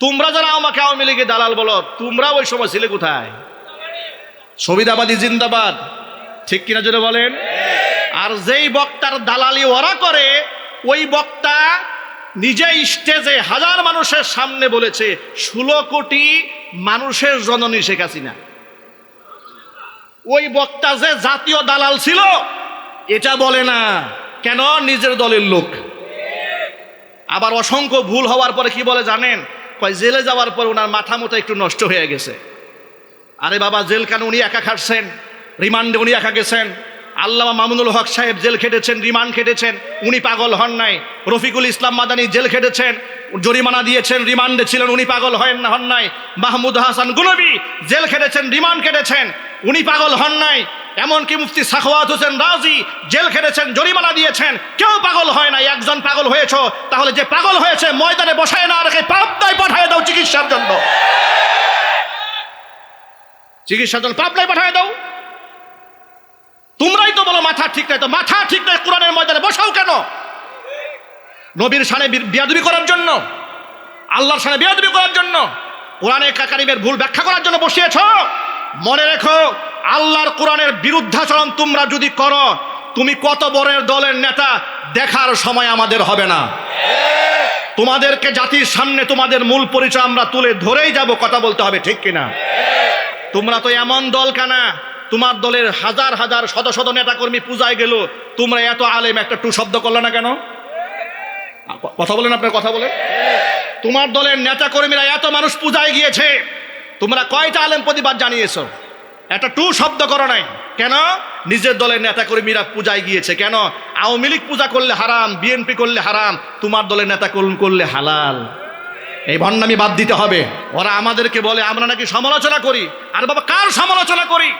তোমরা যারা আমাকে আওয়ামী লীগের দালাল বলো, তোমরা ওই সময় ছিলে কোথায়? সবিদাবাদী জিন্দাবাদ। ঠিক কিনা জোরে বলেন? আর যেই বক্তার দালালি ওরা করে, ওই বক্তা নিজে স্টেজে হাজার মানুষের সামনে বলেছে, ষোলো কোটি মানুষের জননী শেখ হাসিনা। ওই বক্তা যে জাতীয় দালাল ছিল, এটা বলে না, কেন? নিজের দলের লোক। আবার অসংখ্য ভুল হওয়ার পরে কি বলে জানেন? কয়, জেলে যাওয়ার পর ওনার মাথা মতো একটু নষ্ট হয়ে গেছে। আরে বাবা, জেল কেন উনি একা খাটছেন? রিমান্ডে উনি একা গেছেন। আল্লামা মামুনুল হক সাহেব জেল খেটেছেন, রিমান্ড খেটেছেন। উনি পাগল হন নাই। রফিকুল ইসলাম মাদানি জেল খেটেছেন, জরিমানা দিয়েছেন, রিমান্ডে ছিলেন, উনি পাগল হন হন নাই। মাহমুদ হাসান গুনবি জেল খেটেছেন, রিমান্ড খেটেছেন। উনি পাগল হন নাই। এমনকি মুফতি সাখওয়াত হোসেন রাজি জেল খেটেছেন, জরিমানা দিয়েছেন। কেউ পাগল হয় নাই, একজন পাগল হয়েছ, তাহলে যে পাগল হয়েছে, ময়দানে বসায় না রেখে পাবনায় পাঠায় দাও চিকিৎসার জন্য। চিকিৎসার জন্য পাবনায় পাঠায় দাও। তোমরাই তো বলো মাথা ঠিক নাই, তো মাথা ঠিক নাই কোরআনের ময়দানে, বসাও কেন? নবীর সানে বিয়াদবি করার জন্য, আল্লাহর সানে বিয়াদবি করার জন্য, কোরআনে কাকারিমের ভুল ব্যাখ্যা করার জন্য বসিয়েছ। মনে রেখো আল্লাহর কোরআনের বিরুদ্ধাচরণ তোমরা যদি করো, তুমি কত বড়ের দলের নেতা, দেখার সময় আমাদের হবে না। তোমাদেরকে জাতির সামনে তোমাদের মূল পরিচয় আমরা তুলে ধরেই যাব, কথা বলতে হবে, ঠিক কিনা? তোমরা তো এমন দল কানা, তোমার দলের হাজার হাজার শত শত নেতাকর্মী পূজায় গেল, তোমরা এত আলেম, একটা টু শব্দ করলে না কেন? কথা বলেন আপনার কথা বলে। তোমার দলের নেতাকর্মীরা এত মানুষ পূজায় গিয়েছে, তোমরা কয়টা আলেম প্রতিবাদ জানিয়েছো? একটা টু শব্দ করো নাই। কেন? নিজের দলের নেতাকর্মীরা পূজায় গিয়েছে। কেন? আওয়ামী লীগ পূজা করলে হারাম, বিএনপি করলে হারাম, তোমার দলের নেতা করলে হালাল। এই ভণ্ডামি বাদ দিতে হবে। ওরা আমাদেরকে বলে, আমরা নাকি সমালোচনা করি। আর বাবা, কার সমালোচনা করি?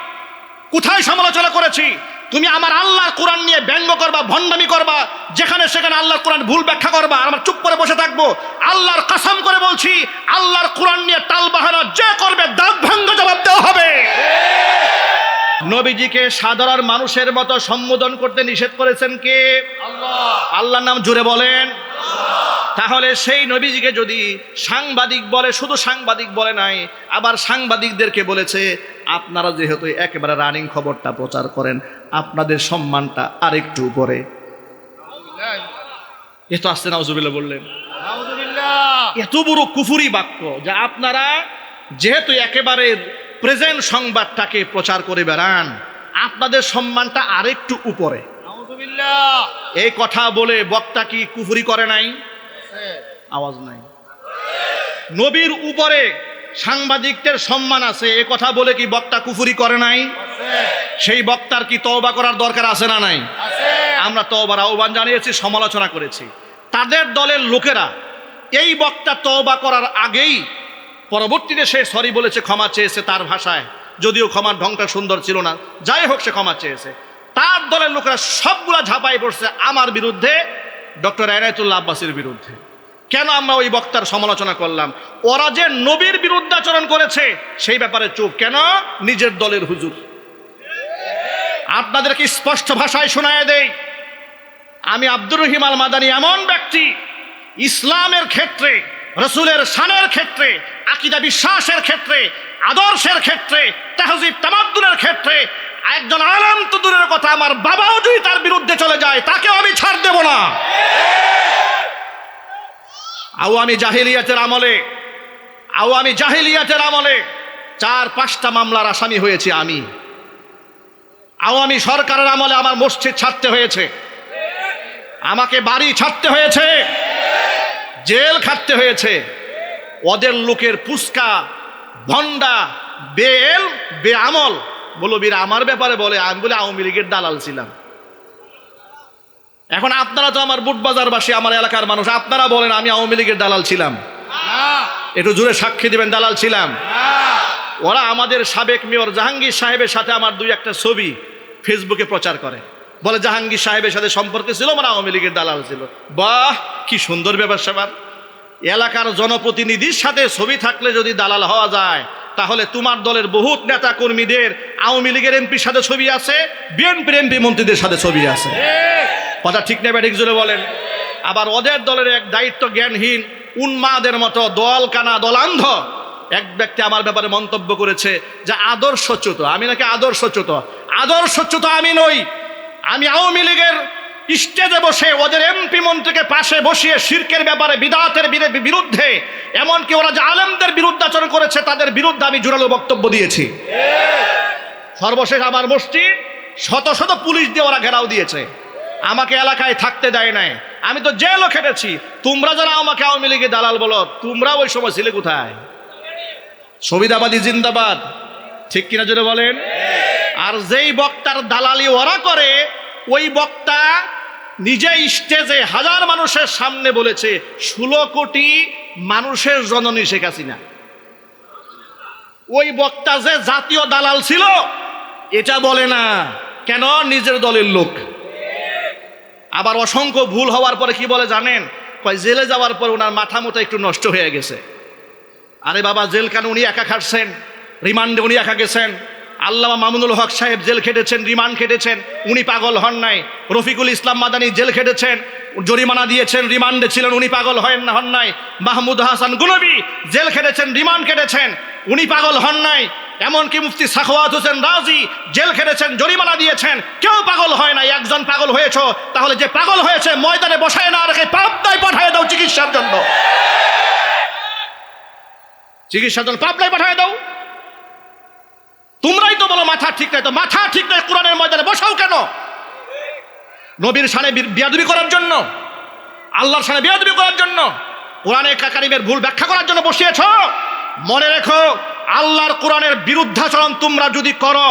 কোথায় সমালোচনা করেছি? তুমি আমার আল্লাহর কোরআন নিয়ে ব্যঙ্গ করবা, ভণ্ডামি করবা, যেখানে সেখানে আল্লাহর কোরআন ভুল ব্যাখ্যা করবা, আর আমরা চুপ করে বসে থাকব। আল্লাহর কাসাম করে বলছি, আল্লাহর কোরআন নিয়ে টাল বাহানা যে করবে দাঁত ভাঙ্গ হবে নবীজিকে সাধারণ মানুষের মতো সম্বোধন করতে নিষেধ করেছেন কে? আল্লাহর নাম জুড়ে বলেন। তাহলে সেই নবীজিকে যদি সাংবাদিক বলে শুধু সাংবাদিক বলে নাই আবার সাংবাদিকদেরকে বলেছে আপনারা যেহেতু একেবারে রানিং খবরটা প্রচার করেন আপনাদের সম্মানটা আরেকটু উপরে। এ তো আসতে নাউজুবিল্লাহ বললেন। এত বড় কুফুরি বাক্য যে আপনারা যেহেতু একেবারে প্রেজেন্ট সংবাদটাকে প্রচার করে বেড়ান। আপনাদের সম্মানটা আরেকটু উপরে। এই কথা বলে বক্তা কি কুফুরি করে নাই? আওয়াজ নাই। নবীর উপরে সাংবাদিকদের সম্মান আছে এ কথা বলে কি বক্তা কুফুরি করে নাই? সেই বক্তার কি তওবা করার দরকার আছে না নাই? আমরা তওবার আহ্বান জানিয়েছি সমালোচনা করেছি। তাদের দলের লোকেরা এই বক্তা তওবা করার আগেই পরবর্তীতে সে সরি বলেছে, ক্ষমা চেয়েছে তার ভাষায়। যদিও ক্ষমার ঢংটা সুন্দর ছিল না। যাই হোক, সে ক্ষমা চেয়েছে। তার দলের লোকেরা সবগুলা ঝাঁপাই পড়ছে আমার বিরুদ্ধে, ডক্টর এনায়তুল্লাহ আব্বাসের বিরুদ্ধে। কেন আমরা ওই বক্তার সমালোচনা করলাম? ওরা যে নবীর বিরুদ্ধাচরণ করেছে, সেই ব্যাপারে চুপ। কেন? নিজের দলের হুজুর। আপনাদেরকে স্পষ্ট ভাষায় শোনায় দেই। আমি আব্দুর রহিম আল মাদানি এমন ব্যক্তি, ইসলামের ক্ষেত্রে রসুলের শানের ক্ষেত্রে, আকিদা বিশ্বাসের ক্ষেত্রে, আদর্শের ক্ষেত্রে, তাহজিব তামাদ্দুনের ক্ষেত্রে, একজন আলাম তো দূরের কথা, আমার বাবাও যদি তার বিরুদ্ধে চলে যায়, তাকেও আমি ছাড় দেব না। আওয়ামী জাহিলিয়াতের আমলে, আওয়ামী জাহিলিয়াতের আমলে চার পাঁচটা মামলার আসামি হয়েছে আমি। আওয়ামী সরকারের আমলে আমার মসজিদ ছাড়তে হয়েছে। আমাকে বাড়ি ছাড়তে হয়েছে। জেল খাটতে হয়েছে। ওদের লোকের পুস্কা ভন্ডা বেল বেআমল। বলো বীর আমার ব্যাপারে বলে, আমি বলে আওয়ামী লীগের দালাল ছিলাম। এখন আপনারা তো আমার বুটবাজারবাসী, আমার এলাকার মানুষ, আপনারা বলেন আমি আওয়ামী লীগের দালাল ছিলাম। একটু জুড়ে সাক্ষী দিবেন, দালাল ছিলাম। ওরা আমাদের সাবেক মেয়র জাহাঙ্গীর সাহেবের সাথে আমার দুই একটা ছবি ফেসবুকে প্রচার করে। বলে, জাহাঙ্গীর সাহেবের সাথে সম্পর্কে ছিল মানে আওয়ামী লীগের দালাল ছিল। বাহ, কি সুন্দর ব্যাপার স্যাপার। এলাকার জনপ্রতিনিধির সাথে ছবি থাকলে যদি দালাল হওয়া যায়, তাহলে তোমার দলের বহুত নেতা কর্মীদের আওয়ামী লীগের এমপির সাথে ছবি আছে, বিএনপির এমপি মন্ত্রীদের সাথে ছবি আছে। কথা ঠিক নেবে ঠিক জোরে বলেন। আবার ওদের দলের এক দায়িত্ব জ্ঞানহীন, উন্মাদের মতো দল কানা দলান্ধ। এক ব্যক্তি আমার ব্যাপারে মন্তব্য করেছে যে, আদর্শচ্যুত, আমি নাকি আদর্শচ্যুত? আদর্শচ্যুত আমি নই আমি আওয়ামী লীগের স্টেজে বসে ওদের এমপি মন্ত্রীকে পাশে বসিয়ে শির্কের ব্যাপারে বিদাতের বিরে- বিরুদ্ধে, এমনকি ওরা যে আলেমদের বিরুদ্ধাচরণ করেছে, তাদের বিরুদ্ধে আমি জোরালো বক্তব্য দিয়েছি। সর্বশেষ আমার মসজিদ, শত শত পুলিশ দিয়ে ওরা ঘেরাও দিয়েছে। আমাকে এলাকায় থাকতে দেয় নাই। আমি তো জেলও খেটেছি। তোমরা যারা আমাকে আওয়ামী লীগের দালাল বলো, তোমরা ওই সময় ছিলে কোথায়? সুবিধাবাদী জিন্দাবাদ। ঠিক কিনা জোরে বলেন? আর যেই বক্তার দালালি ওরা করে, ওই বক্তা নিজে স্টেজে হাজার মানুষের সামনে বলেছে, ষোলো কোটি মানুষের জননী শেখ হাসিনা। ওই বক্তা যে জাতীয় দালাল ছিল, এটা বলে না, কেন? নিজের দলের লোক। আবার অসংখ্য ভুল হওয়ার পরে কি বলে জানেন? কয়, জেলে যাওয়ার পর ওনার মাথা মতো একটু নষ্ট হয়ে গেছে। আরে বাবা জেল কেন উনি একা খাটছেন, রিমান্ডে উনি একা গেছেন। আল্লামা মামুনুল হক সাহেব জেল খেটেছেন, রিমান্ড খেটেছেন, উনি পাগল হন নাই। রফিকুল ইসলাম মাদানি জেল খেটেছেন, জরিমানা দিয়েছেন, রিমান্ডে ছিলেন, উনি পাগল হন না, হন নাই। মাহমুদ হাসান গুনবি জেল খেটেছেন, রিমান্ড কেটেছেন উনি পাগল হন নাই। এমনকি মুফতি সাখওয়াত হোসেন রাজি জেল খেটেছেন, জরিমানা দিয়েছেন, কেউ পাগল হয় নাই, একজন পাগল হয়েছ, তাহলে যে পাগল হয়েছে, ময়দানে বসায় না রেখে পাবদায় পাঠায় দাও চিকিৎসার জন্য। চিকিৎসার জন্য পাবনায় পাঠায় দাও। তোমরাই তো বলো মাথা ঠিক নাই। তো মাথা ঠিক নাই কোরআনের ময়দানে, বসাও কেন? নবীর সানে বিয়াদবি করার জন্য, আল্লাহর সানে বিয়াদবি করার জন্য, কোরআনে কাকারিমের ভুল ব্যাখ্যা করার জন্য বসিয়েছ? মনে রেখো, আল্লাহর কোরআনের বিরুদ্ধাচরণ তোমরা যদি করো,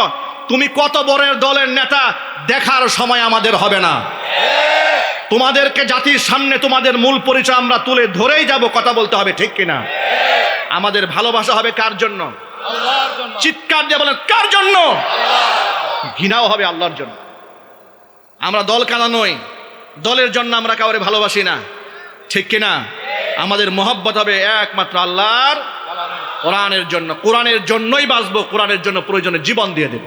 তুমি কত বড়ের দলের নেতা, দেখার সময় আমাদের হবে না। তোমাদেরকে জাতির সামনে তোমাদের মূল পরিচয় আমরা তুলে ধরেই যাব, কথা বলতে হবে, ঠিক কিনা? আমাদের ভালোবাসা হবে কার জন্য? চিৎকার দিয়ে বলেন, কার জন্য? ঘৃণাও হবে আল্লাহর জন্য। আমরা দল কানা নই, দলের জন্য আমরা কাউরে ভালোবাসি না। ঠিক কিনা? আমাদের মহব্বত হবে একমাত্র আল্লাহর কোরআনের জন্য। কোরআনের জন্যই বাঁচবো, কোরআনের জন্য প্রয়োজনে জীবন দিয়ে দেব।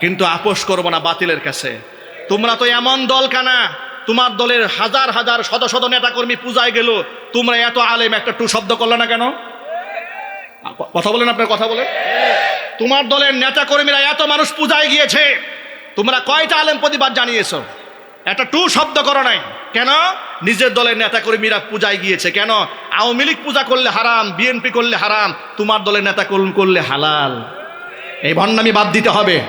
কিন্তু আপোষ করব না বাতিলের কাছে। তোমরা তো এমন দল কানা, তোমার দলের হাজার হাজার শত শত নেতাকর্মী পূজায় গেল, তোমরা এত আলেম একটা টু শব্দ করল না কেন? কথা বলেন আপনার কথা বলেন। তোমার দলের নেতা কর্মীরা এত মানুষ পূজায় গিয়েছে, তোমরা কয়টা আলেম প্রতিবাদ জানিয়েছ? একটা টু শব্দ করো নাই। কেন? নিজের দলের নেতা কর্মীরা পূজায় গিয়েছে। কেন? আওয়ামী লীগ পূজা করলে হারাম, বিএনপি করলে হারাম, তোমার দলের নেতা করলে হালাল। এই ভণ্ডামি বাদ দিতে হবে।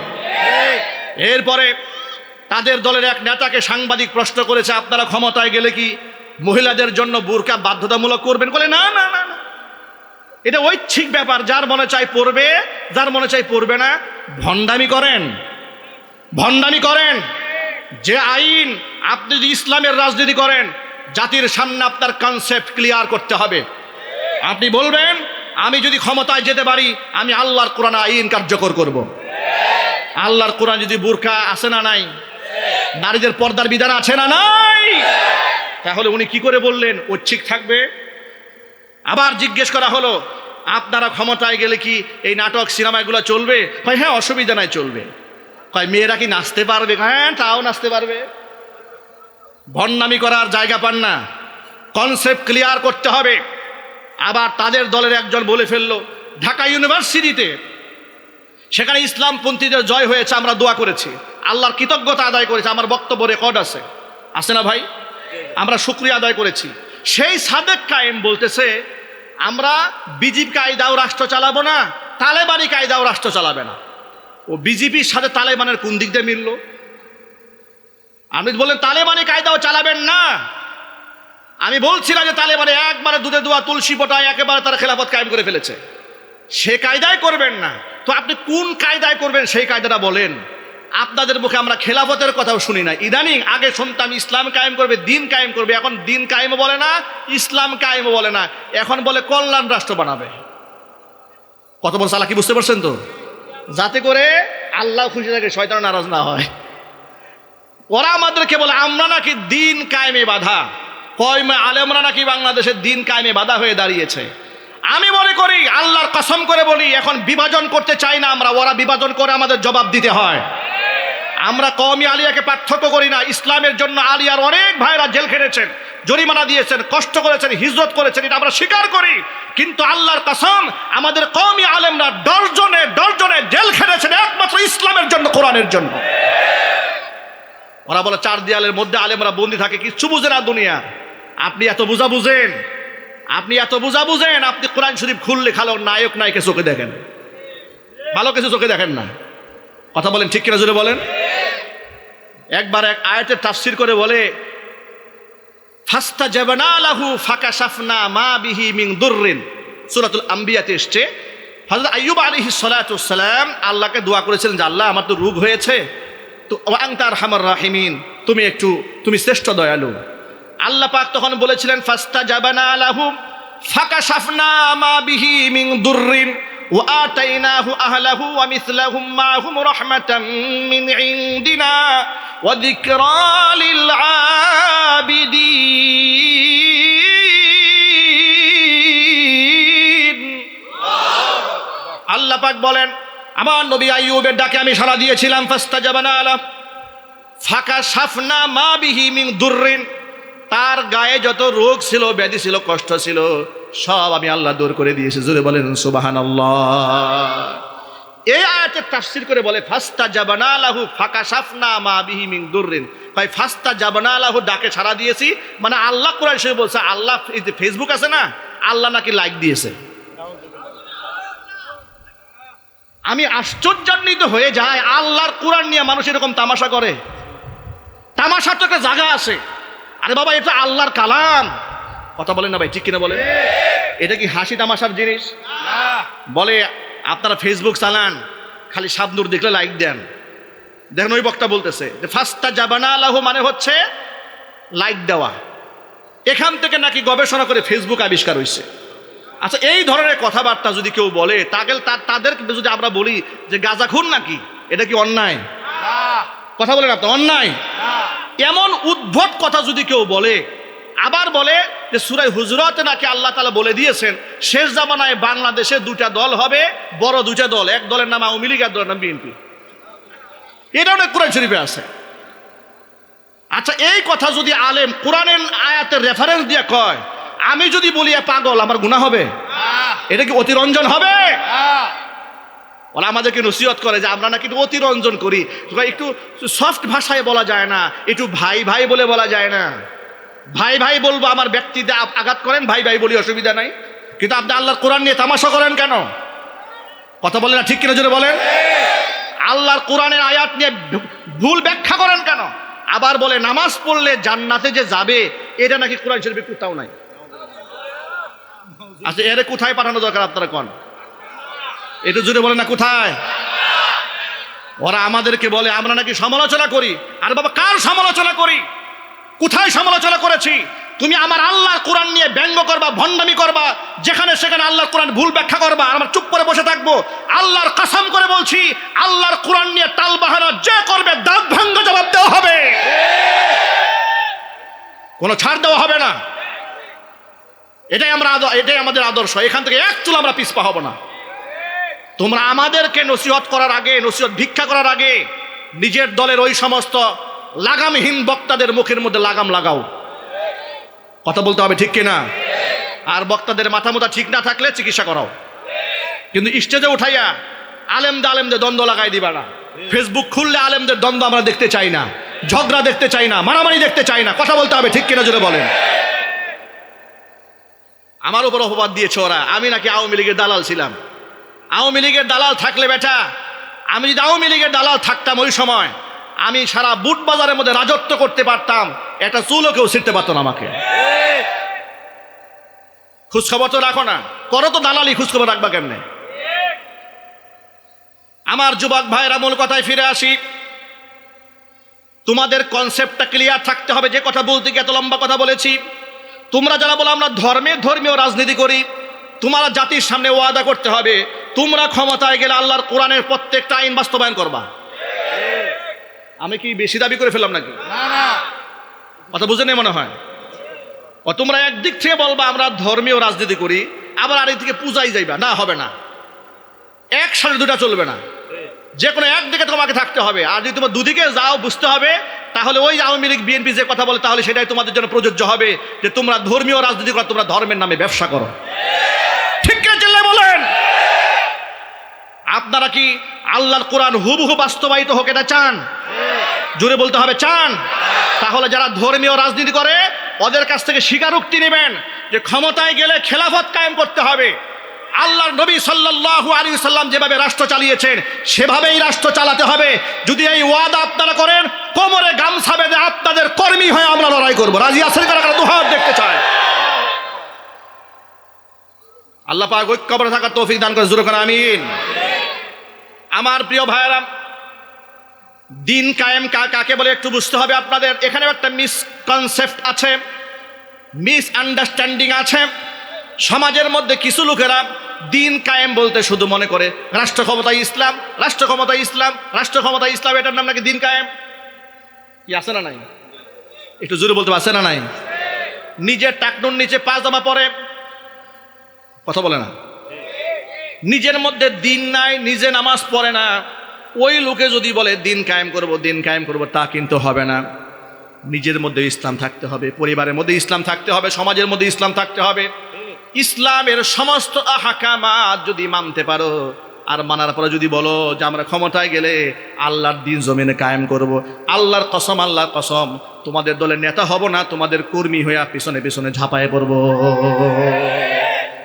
এরপরে তাদের দলের এক নেতাকে সাংবাদিক প্রশ্ন করেছে, আপনারা ক্ষমতায় গেলে কি মহিলাদের জন্য বোরকা বাধ্যতামূলক করবেন? বলে, না না না না। এটা ঐচ্ছিক ব্যাপার, যার মনে চাই পড়বে, যার মনে চাই পড়বে না, ভণ্ডামি করেন। ভণ্ডামি করেন। যে আইন আপনি যদি ইসলামের রাজনীতি করেন, জাতির সামনে আপনার কনসেপ্ট ক্লিয়ার করতে হবে। আপনি বলবেন, আমি যদি ক্ষমতায় যেতে পারি, আমি আল্লাহর কোরআন আইন কার্যকর করব। আল্লাহর কোরআন যদি বুরখা আছে না নাই? নারীদের পর্দার বিধান আছে না নাই? তাহলে উনি কি করে বললেন, ঐচ্ছিক থাকবে? আবার জিজ্ঞেস করা হলো, আপনারা ক্ষমতায় গেলে কি এই নাটক, সিনেমাগুলো চলবে? কয় হ্যাঁ অসুবিধা নাই, চলবে। কয়, মেয়েরা কি নাচতে পারবে? হ্যাঁ তাও নাচতে পারবে। ভণ্ডামি করার জায়গা পান না। কনসেপ্ট ক্লিয়ার করতে হবে। আবার তাদের দলের একজন বলে ফেলল, ঢাকা ইউনিভার্সিটিতে। সেখানে ইসলামপন্থীদের জয় হয়েছে, আমরা দোয়া করেছি। আল্লাহর কৃতজ্ঞতা আদায় করেছি, আমার বক্তব্য রেকর্ড আছে। আছে না ভাই? আমরা শুক্রিয়া আদায় করেছি। সেই সাদেক কায়েম বলতেছে, আমরা বিজেপি কায়দাও রাষ্ট্র চালাবো না, তালেবানি কায়দাও রাষ্ট্র চালাবে না। ও বিজেপির সাথে তালেবানের কোন দিক দিয়ে মিলল? আপনি বলেন তালেবানি কায়দাও চালাবেন না। আমি বলছিলাম যে তালেবানে একবারে দুধে দোয়া তুলসী পটায় একেবারে তারা খেলাফত কায়েম করে ফেলেছে। সে কায়দায় করবেন না। তো আপনি কোন কায়দায় করবেন সেই কায়দাটা বলেন। আপনাদের মুখে আমরা খেলাফতের কথাও শুনি না। ইদানিং আগে শুনতাম ইসলাম কায়েম করবে, দিন কায়েম করবে। এখন দিন কায়েম বলে না, ইসলাম কায়েম বলে না। এখন বলে কল্যাণ রাষ্ট্র বানাবে। কত বড় চালাকি, বুঝতে পারছেন তো? যাতে করে আল্লাহ খুশি থাকে শয়তান নারাজ না হয়। ওরা আমাদেরকে বলে, আমরা নাকি দিন কায়েমে বাধা। কয় মা, আলেমরা নাকি বাংলাদেশের দিন কায়েমে বাধা হয়ে দাঁড়িয়েছে। আমি মনে করি, আল্লাহর কসম করে বলি, এখন বিভাজন করতে চাই না আমরা, ওরা বিভাজন করে আমাদের জবাব দিতে হয়। আমরা কওমি আলিয়াকে পার্থক্য করি না, ইসলামের জন্য আলিয়ার অনেক ভাইরা জেল খেটেছেন, জরিমানা দিয়েছেন, কষ্ট করেছেন, হিজরত করেছেন, এটা আমরা স্বীকার করি। কিন্তু আল্লাহর কাসম, আমাদের কওমি আলেমরা ডরজনে ডরজনে জেল খেটেছেন একমাত্র ইসলামের জন্য, কোরআনের জন্য। ওরা বলে, চার দেয়ালের মধ্যে আলেমরা বন্দি থাকে, কিচ্ছু বুঝে না দুনিয়া। আপনি এত বুঝা বুঝেন, আপনি এত বুঝা বুঝেন, আপনি কোরআন শরীফ খুললে খালো নায়ক নায়কে চোখে দেখেন। ভালো কিছু চোখে দেখেন না। কথা বলেন ঠিক কিনা জুড়ে বলেন? একবার এক আয়াতের তাফসির করে বলে ফাস্তা জাবানা লাহু ফাকা সাফনা মা বিহি মিন দুররিন। সূরাতুল আম্বিয়াতে এসছে, হযরত আইয়ুব সালাতু সালাম আল্লাহকে দোয়া করেছিলেন যে, আল্লাহ আমার তো রোগ হয়েছে। তো আনতা আরহামার রাহিমিন। তুমি একটু, তুমি শ্রেষ্ঠ দয়ালু। আল্লাহ পাক তখন বলেছিলেন ফাস্তা জাবানা লাহু ফাকা সাফনা মা বিহি মিন দুররিন। وآتيناه أهله ومثلهم معهم رحمة من عندنا وذكرى للعابدين আল্লাহ পাক বলেন আমার নবী আইয়ুবের ডাকে আমি সাড়া দিয়েছিলাম ফাস্তা জাবানা আলা ফাঁকা সাফনা মা বিহি মিন দুর্রিন তার গায়ে যত রোগ ছিল ব্যাধি ছিল কষ্ট ছিল সব আমি আল্লাহ দূর করে দিয়েছি। জোরে বলেন সুবাহান এই আয়াতের তাফসির করে বলে ফাস্তা জাবানা লাহু ফাঁকা সাফনা মা বিহি মিন দুর্রিন। ভাই ফাস্তা জাবানা লাহু ডাকে ছাড়া দিয়েছি। মানে আল্লাহ কোরআন সে বলছে, আল্লাহ, এই যে ফেসবুক আছে না, আল্লাহ নাকি লাইক দিয়েছে। আমি আশ্চর্যান্বিত হয়ে যায় আল্লাহর কোরআন নিয়ে মানুষ এরকম তামাশা করে। তামাশার তো একটা জায়গা আছে। আরে বাবা, এটা আল্লাহর কালাম। কথা বলেন না ভাই, ঠিক কিনা বলেন? এটা কি হাসি তামাশার জিনিস? বলে, আপনারা ফেসবুক চালান, খালি সাবনুর দেখলে লাইক দেন। দেখেন ওই বক্তা বলতেছে যে ফাস্তা জাবানা আল্লাহ মানে হচ্ছে লাইক দেওয়া। এখান থেকে নাকি গবেষণা করে ফেসবুক আবিষ্কার হয়েছে আচ্ছা এই ধরনের কথাবার্তা যদি কেউ বলে, তাকে তাদের যদি আমরা বলি যে, গাঁজা খুন নাকি? এটা কি অন্যায়? কথা বলেন আপনি, অন্যায়? এমন উদ্ভট কথা যদি কেউ বলে, আবার বলে যে সুরাই হুজরতে নাকি আল্লাহ তালা বলে দিয়েছেন, শেষ জামানায় বাংলাদেশে দুটা দল হবে, বড় দুটা দল। এক দলের নাম আওয়ামী লীগ, এক দলের নাম বিএনপি। এটা অনেক কোরআন শরীফে আছে। আচ্ছা এই কথা যদি আলেম কোরআনের আয়াতের রেফারেন্স দিয়ে কয়, আমি যদি বলি পাগল, আমার গুণা হবে? এটা কি অতিরঞ্জন হবে? ওরা আমাদেরকে নসিহত করে যে আমরা নাকি অতিরঞ্জন করি। একটু সফট ভাষায় বলা যায় না, একটু ভাই ভাই বলে বলা যায় না। ভাই ভাই বলব, আমার ব্যক্তিতে আঘাত করেন, ভাই ভাই বলি অসুবিধা নাই। কিন্তু আপনি আল্লাহর কোরআন নিয়ে তামাশা করেন কেন? কথা বলেন না ঠিক কিনা জোরে বলেন? আল্লাহর কোরআনের আয়াত নিয়ে ভুল ব্যাখ্যা করেন কেন? আবার বলে, নামাজ পড়লে জান্নাতে যে যাবে, এটা নাকি কোরআন শরীফে কোথাও নাই। আচ্ছা এর কোথায় পাঠানো দরকার আপনারা কোন? একটু জুড়ে বলেন না, কোথায়? ওরা আমাদেরকে বলে, আমরা নাকি সমালোচনা করি। আর বাবা, কার সমালোচনা করি? কোথায় সমালোচনা করেছি? তুমি আমার আল্লাহ কোরআন নিয়ে ব্যঙ্গ করবা, ভণ্ডামি করবা, যেখানে সেখানে আল্লাহর কোরআন ভুল ব্যাখ্যা করবা আমরা চুপ করে বসে থাকব, আল্লাহর কাসাম করে বলছি, আল্লাহর কোরআন নিয়ে টাল বাহানা যে করবে দাঁত ভাঙ্গ জবাব দেওয়া হবে। কোনো ছাড় দেওয়া হবে না। এটাই আমরা এটাই আমাদের আদর্শ। এখান থেকে এক চুল আমরা পিছপা হব না। তোমরা আমাদেরকে নসিহত করার আগে, নসিহত ভিক্ষা করার আগে, নিজের দলের ওই সমস্ত লাগামহীন বক্তাদের মুখের মধ্যে লাগাম লাগাও। কথা বলতে হবে ঠিক কিনা? আর বক্তাদের মাথা মোতা ঠিক না থাকলে চিকিৎসা করাও। কিন্তু স্টেজে উঠাইয়া আলেমদে আলেমদের দ্বন্দ্ব লাগাই দিবা না। ফেসবুক খুললে আলেমদের দ্বন্দ্ব আমরা দেখতে চাই না। ঝগড়া দেখতে চাই না। মারামারি দেখতে চাই না। কথা বলতে হবে ঠিক কিনা জোরে বলেন। আমার উপর অপবাদ দিয়েছে ওরা। আমি নাকি আওয়ামী লীগের দালাল ছিলাম। আওয়ামী লীগের দালাল থাকলে বেটা, আমি যদি আওয়ামী লীগের দালাল থাকতাম ওই সময় আমি সারা বুট বাজারের মধ্যে রাজত্ব করতে পারতাম। একটা চুলও কেউ ছিঁড়তে পারতো না আমাকে। খোঁজখবর তো রাখো না। করো তো দালালি খোঁজখবর রাখবা কেমনে? আমার যুবক ভাইয়েরা, মূল কথায় ফিরে আসি। তোমাদের কনসেপ্টটা ক্লিয়ার থাকতে হবে। যে কথা বলতে গিয়ে এত লম্বা কথা বলেছি। তোমরা যারা বলো, আমরা ধর্মে ধর্মীয় রাজনীতি করি। তোমরা জাতির সামনে ওয়াদা করতে হবে। তোমরা ক্ষমতায় গেলে আল্লাহর কোরআনের প্রত্যেকটা আইন বাস্তবায়ন করবা। আমি কি বেশি দাবি করে ফেললাম নাকি? কথা বুঝে নেই মনে হয়। ও তোমরা একদিক থেকে বলবা আমরা ধর্মীয় রাজনীতি করি আবার আরেক দিকে পূজাই যাইবা। না হবে না। এক একসাথে দুটা চলবে না। যে কোনো একদিকে তোমাকে থাকতে হবে। আর যদি তোমার দুদিকে যাও বুঝতে হবে তাহলে ওই আওয়ামী লীগ বিএনপি যে কথা বলে তাহলে সেটাই তোমাদের জন্য প্রযোজ্য হবে যে তোমরা ধর্মীয় রাজনীতি করো তোমরা ধর্মের নামে ব্যবসা করো। ঠিক বলেন? আপনারা কি আল্লাহর কোরআন হুবহু বাস্তবায়িত হোক এটা চান? জোরে বলতে হবে, চান। তাহলে যারা ধর্মীয় রাজনীতি করে, ওদের কাছ থেকে স্বীকারোক্তি নেবেন যে ক্ষমতায় গেলে খেলাফত কায়েম করতে হবে। আল্লাহর নবী সাল্লাল্লাহু আলাইহি সাল্লাম যেভাবে রাষ্ট্র চালিয়েছেন, সেভাবেই রাষ্ট্র চালাতে হবে। যদি এই ওয়াদা আপনারা করেন, কোমরে গামছা বেঁধে আপনাদের কর্মী হয়ে আমরা লড়াই করব। রাজি আছেন কারা কারা? দেখতে চায়। আল্লাহ পাক ঐক্যবরে থাকার তৌফিক দান করে, জোরে করে আমিন। আমার প্রিয় ভাইয়েরা দিন কায়েম কাকে বলে একটু বুঝতে হবে আপনাদের। এখানে একটা মিসকনসেপ্ট আছে মিস আন্ডারস্ট্যান্ডিং আছে। সমাজের মধ্যে কিছু লোকেরা দিন কায়েম বলতে শুধু মনে করে। রাষ্ট্র ক্ষমতা ইসলাম, রাষ্ট্র ক্ষমতা ইসলাম, রাষ্ট্র ক্ষমতা ইসলাম, এটার নাম নাকি দিন কায়েম? কি, আছে না নাই? একটু জোরে বলতে পারছে না নাই? নিজের টাকনুর নিচে পাঁচ পাজামা পরে কথা বলে না। নিজের মধ্যে দিন নাই, নিজে নামাজ পড়ে না। ওই লোকে যদি বলে, দিন কায়েম করব, দিন কায়েম করব, তা কিন্তু হবে না। নিজের মধ্যে ইসলাম থাকতে হবে, পরিবারের মধ্যে ইসলাম থাকতে হবে, সমাজের মধ্যে ইসলাম থাকতে হবে। ইসলামের সমস্ত আহাকামাত যদি মানতে পারো, আর মানার পরে যদি বলো যে, আমরা ক্ষমতায় গেলে আল্লাহর দিন জমিনে কায়েম করব। আল্লাহর কসম আল্লাহর কসম, তোমাদের দলের নেতা হব না, তোমাদের কর্মী হয়ে পিছনে পিছনে ঝাঁপায় পড়ব।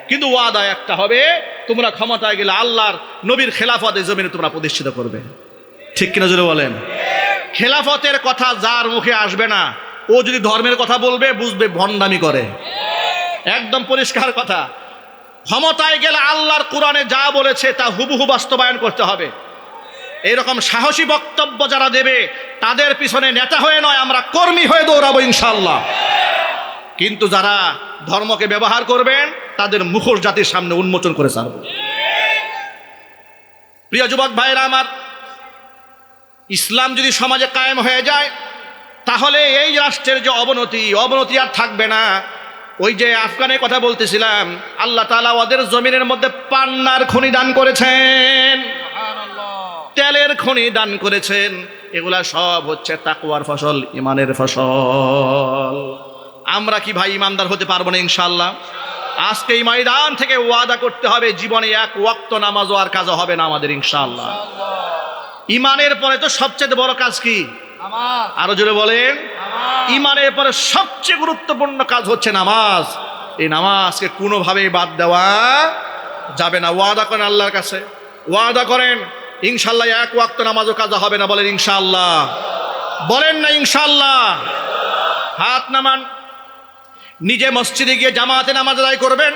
কিন্তু ওয়াদা একটা হবে তোমরা ক্ষমতায় গেলে আল্লাহর নবীর খেলাফতের জমিনে তোমরা প্রতিষ্ঠিত করবে। ঠিক কিনা জুড়ে বলেন? খেলাফতের কথা যার মুখে আসবে না, ও যদি ধর্মের কথা বলবে, বুঝবে ভণ্ডামি করে। একদম পরিষ্কার কথা। ক্ষমতায় গেলে আল্লাহর কোরআনে যা বলেছে তা হুবহু বাস্তবায়ন করতে হবে। এইরকম সাহসী বক্তব্য যারা দেবে, তাদের পিছনে নেতা হয়ে নয়, আমরা কর্মী হয়ে দৌড়াবো ইনশাল্লাহ কিন্তু যারা ধর্মকে ব্যবহার করবেন তাদের মুখোশ জাতির সামনে উন্মোচন করে ছাড়ব। প্রিয় যুবক ভাইরা আমার ইসলাম যদি সমাজে কায়েম হয়ে যায় তাহলে এই রাষ্ট্রের যে অবনতি অবনতি আর থাকবে না। ওই যে আফগানের কথা বলতেছিলাম আল্লাহ তালা ওদের জমিনের মধ্যে পান্নার খনি দান করেছেন। তেলের খনি দান করেছেন। এগুলা সব হচ্ছে তাকুয়ার ফসল ইমানের ফসল। আমরা কি ভাই ইমানদার হতে পারব না ইনশাল্লাহ আজকে এই ময়দান থেকে ওয়াদা করতে হবে জীবনে এক ওয়াক্ত নামাজও আর কাজ হবে না আমাদের ইনশাল্লাহ ইমানের পরে তো সবচেয়ে বড় কাজ কি? আরও জোরে বলেন। ইমানের পরে সবচেয়ে গুরুত্বপূর্ণ কাজ হচ্ছে নামাজ। এই নামাজকে কোনোভাবেই বাদ দেওয়া যাবে না। ওয়াদা করেন আল্লাহর কাছে। ওয়াদা করেন ইনশাল্লাহ এক ওয়াক্ত নামাজও কাজা হবে না বলেন ইনশাল্লাহ বলেন না ইনশাল্লাহ হাত নামান। নিজে মসজিদে গিয়ে জামাতে নামাজ আদায় করবেন।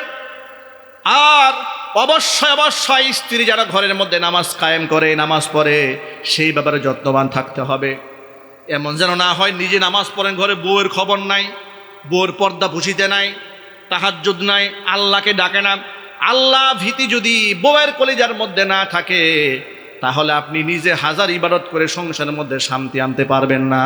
আর অবশ্যই অবশ্যই স্ত্রী যারা ঘরের মধ্যে নামাজ কায়েম করে, নামাজ পড়ে, সেই ব্যাপারে যত্নবান থাকতে হবে। এমন যেন না হয় নিজে নামাজ পড়েন, ঘরে বউয়ের খবর নাই, বউয়ের পর্দা ভুষিতে নাই, তাহাজ্জুদ নাই, আল্লাহকে ডাকে না। আল্লাহ ভীতি যদি বউয়ের কলিজার মধ্যে না থাকে, তাহলে আপনি নিজে হাজার ইবাদত করে সংসারের মধ্যে শান্তি আনতে পারবেন না।